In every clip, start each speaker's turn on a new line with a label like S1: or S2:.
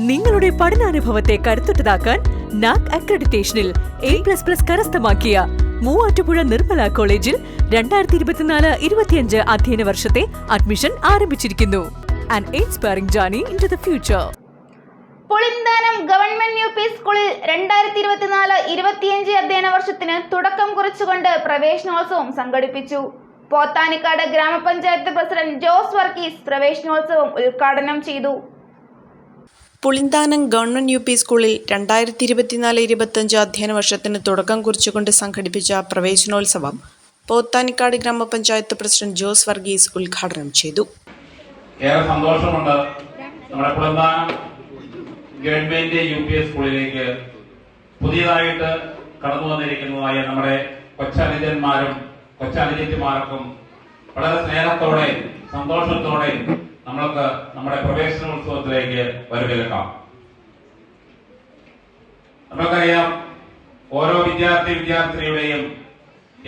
S1: നിങ്ങളുടെ പഠനാനുഭവത്തെ കരുത്തുറ്റതാക്കാൻ നാക് അക്രഡിറ്റേഷനിൽ എ പ്ലസ് പ്ലസ് കരസ്ഥമാക്കിയ മൂവാറ്റുപുഴ നിർമ്മല കോളേജിൽ രണ്ടായിരത്തി ഇരുപത്തിനാല് ഇരുപത്തിയഞ്ച് അധ്യയന വർഷത്തെ അഡ്മിഷൻ ആരംഭിച്ചിരിക്കുന്നു. An future
S2: Pulinthanam government U P സ്കൂളിൽ രണ്ടായിരത്തി ഇരുപത്തിനാല് ഇരുപത്തിയഞ്ച് അധ്യയന വർഷത്തിന് തുടക്കം കുറിച്ചുകൊണ്ട് പ്രവേശനോത്സവം സംഘടിപ്പിച്ചു. പോത്താനിക്കാട് ഗ്രാമപഞ്ചായത്ത് പ്രസിഡന്റ് ജോസ് വർഗീസ് പ്രവേശനോത്സവം ഉദ്ഘാടനം ചെയ്തു.
S3: പുളിന്താനം ഗവൺമെന്റ് യു പി സ്കൂളിൽ രണ്ടായിരത്തി ഇരുപത്തിനാല് ഇരുപത്തഞ്ച് അധ്യയന വർഷത്തിന് തുടക്കം കുറിച്ചുകൊണ്ട് സംഘടിപ്പിച്ച പ്രവേശനോത്സവം പോത്താനിക്കാട് ഗ്രാമപഞ്ചായത്ത് പ്രസിഡന്റ് ജോസ് വർഗീസ് ഉദ്ഘാടനം ചെയ്തു.
S4: ഏറെ സന്തോഷമുണ്ട് നമ്മുടെ പുളിന്താനം ഗവൺമെന്റ് യു പി സ്കൂളിലേക്ക് പുതിയതായിട്ട് കടന്നു വന്നിരിക്കുന്നതായ നമ്മുടെ കൊച്ചനുജന്മാരും കൊച്ചനുജന്മാർക്കും വളരെ സ്നേഹത്തോടെ സന്തോഷത്തോടെ നമ്മൾക്ക് നമ്മുടെ പ്രവേശന പ്രവേശനോത്സവത്തിലേക്ക് വരവേൽക്കാം നമുക്കറിയാം ഓരോ വിദ്യാർത്ഥി വിദ്യാർത്ഥിനിയുടെയും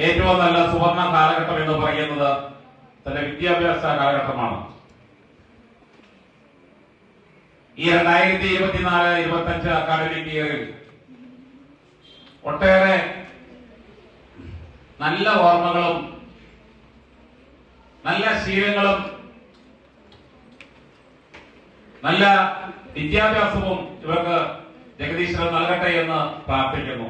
S4: ഏറ്റവും നല്ല സുവർണ കാലഘട്ടം എന്ന് പറയുന്നത് തന്റെ വിദ്യാഭ്യാസ കാലഘട്ടമാണ്. ഈ രണ്ടായിരത്തി ഇരുപത്തിനാല് ഇരുപത്തി അഞ്ച് അക്കാഡമിക് ഇയറിൽ ഒട്ടേറെ നല്ല ഓർമ്മകളും നല്ല ശീലങ്ങളും നല്ല വിദ്യാഭ്യാസവും ഇവർക്ക് ജഗദീശ്വരൻ നൽകട്ടെ എന്ന് പ്രാർത്ഥിക്കുന്നു.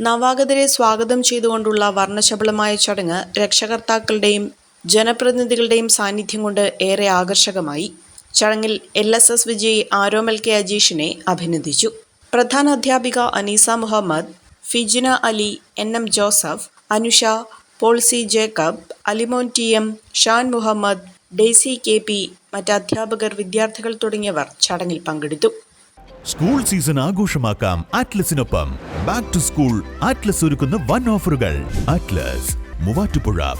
S3: നവാഗതരെ സ്വാഗതം ചെയ്തുകൊണ്ടുള്ള വർണശബളമായ ചടങ്ങ് രക്ഷകർത്താക്കളുടെയും ജനപ്രതിനിധികളുടെയും സാന്നിധ്യം കൊണ്ട് ഏറെ ആകർഷകമായി. ചടങ്ങിൽ എൽ എസ് എസ് വിജയി ആരോമൽ കെ അജീഷിനെ അഭിനന്ദിച്ചു. പ്രധാന അധ്യാപിക Aneesa Muhammad Fijina Ali N M Joseph Anusha Polsy Jacob Alimon T M Shan Muhammad Daisy K P മറ്റ് അധ്യാപകർ വിദ്യാർത്ഥികൾ തുടങ്ങിയവർ ചടങ്ങിൽ പങ്കെടുത്തു.
S5: സ്കൂൾ സീസൺ ആഘോഷമാക്കാം ആറ്റ്ലസിനൊപ്പം ബാക്ക് ടു സ്കൂൾ ആറ്റ്ലസ് ഒരുക്കുന്ന വൺ ഓഫറുകൾ. ആറ്റ്ലസ് മൂവാറ്റുപുഴ.